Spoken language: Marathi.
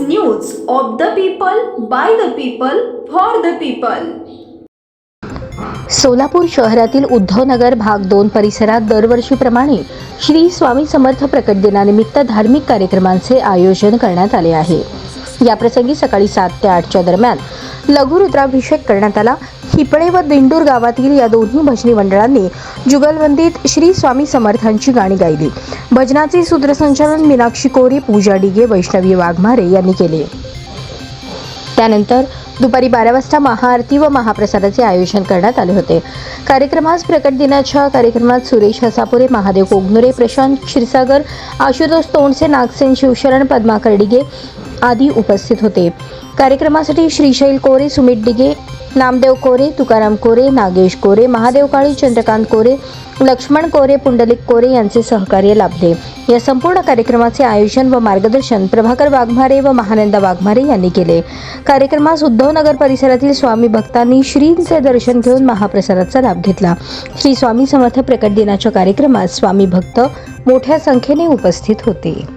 News of the people by the people for the people Solapur शहरातील उद्धवनगर भाग दोन परिसरात दरवर्षीप्रमाणे श्री स्वामी समर्थ प्रकट दिनानिमित्त धार्मिक कार्यक्रमांचे आयोजन करण्यात आले आहे. याप्रसंगी सकाळी सात ते आठच्या दरम्यान लघुरुद्राभिषेक करण्यात आला. हिपळे व दिंडूर गावातील या दोन्ही भजनी मंडळांनी जुगलबंदीत श्री स्वामी समर्थांची गाणी गायली. भजनाचे सूत्रसंचालन मीनाक्षी कोरे पूजा डिगे वैष्णवी वाघमारे यांनी केले. त्यानंतर दुपारी बारा वाजता महाआरती व महाप्रसादाचे आयोजन करण्यात आले होते. कार्यक्रमास प्रकट दिनाच्या कार्यक्रमात सुरेश हसापुरे महादेव कोगनुरे प्रशांत क्षीरसागर आशुतोष तोंडसे नागसेन शिवशरण पद्माकर डिगे आदी उपस्थित होते. कार्यक्रमासाठी श्रीशैल कोरे सुमित डिगे नामदेव कोरे तुकाराम कोरे नागेश कोरे महादेव काळी चंद्रकांत कोरे लक्ष्मण कोरे पुंडलिक कोरे यांचे सहकार्य लाभले. या संपूर्ण कार्यक्रमाचे आयोजन व मार्गदर्शन प्रभाकर वाघमारे व महानंदा वाघमारे यांनी केले. कार्यक्रमास उद्धवनगर परिसरातील स्वामी भक्तांनी श्रींचे दर्शन घेऊन महाप्रसादाचा लाभ घेतला. श्री स्वामी समर्थ प्रकट दिनाच्या कार्यक्रमात स्वामी भक्त मोठ्या संख्येने उपस्थित होते.